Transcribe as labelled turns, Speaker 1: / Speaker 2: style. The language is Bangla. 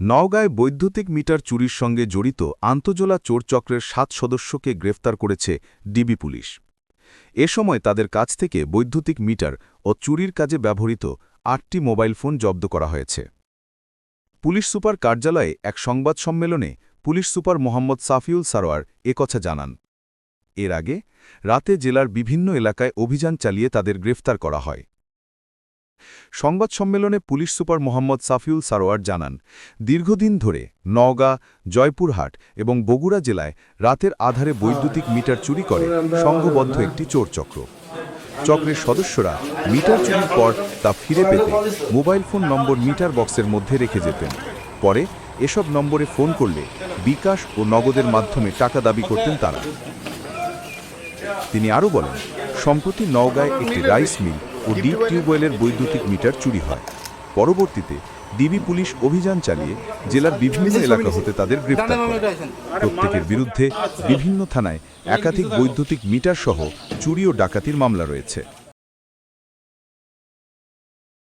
Speaker 1: নওগাঁয় বৈদ্যুতিক মিটার চুরির সঙ্গে জড়িত আন্তজোলা চোরচক্রের সাত সদস্যকে গ্রেফতার করেছে ডিবি পুলিশ। এ সময় তাদের কাছ থেকে বৈদ্যুতিক মিটার ও চুরির কাজে ব্যবহৃত আটটি মোবাইল ফোন জব্দ করা হয়েছে। পুলিশ সুপার কার্যালয়ে এক সংবাদ সম্মেলনে পুলিশ সুপার মোহাম্মদ সাফিউল সারোয়ার একথা জানান। এর আগে রাতে জেলার বিভিন্ন এলাকায় অভিযান চালিয়ে তাদের গ্রেফতার করা হয়। সংবাদ সম্মেলনে পুলিশ সুপার মোহাম্মদ সাফিউল সারোয়ার জানান, দীর্ঘদিন ধরে নওগাঁ, জয়পুরহাট এবং বগুড়া জেলায় রাতের আধারে বৈদ্যুতিক মিটার চুরি করে সংঘবদ্ধ একটি চোরচক্র। চক্রের সদস্যরা মিটার চুরির পর তা ফিরে পেতে মোবাইল ফোন নম্বর মিটার বক্সের মধ্যে রেখে যেতেন। পরে এসব নম্বরে ফোন করলে বিকাশ ও নগদের মাধ্যমে টাকা দাবি করতেন তারা। তিনি আরও বলেন, সম্প্রতি নওগাঁয় একটি রাইস মিল ও ডিপ টিউবওয়েলের বৈদ্যুতিক মিটার চুরি হয়। পরবর্তীতে ডিবি পুলিশ অভিযান চালিয়ে জেলার বিভিন্ন এলাকা হতে তাদের গ্রেপ্তার করে। প্রত্যেকের বিরুদ্ধে বিভিন্ন থানায় একাধিক বৈদ্যুতিক মিটার সহ চুরি ও ডাকাতির মামলা রয়েছে।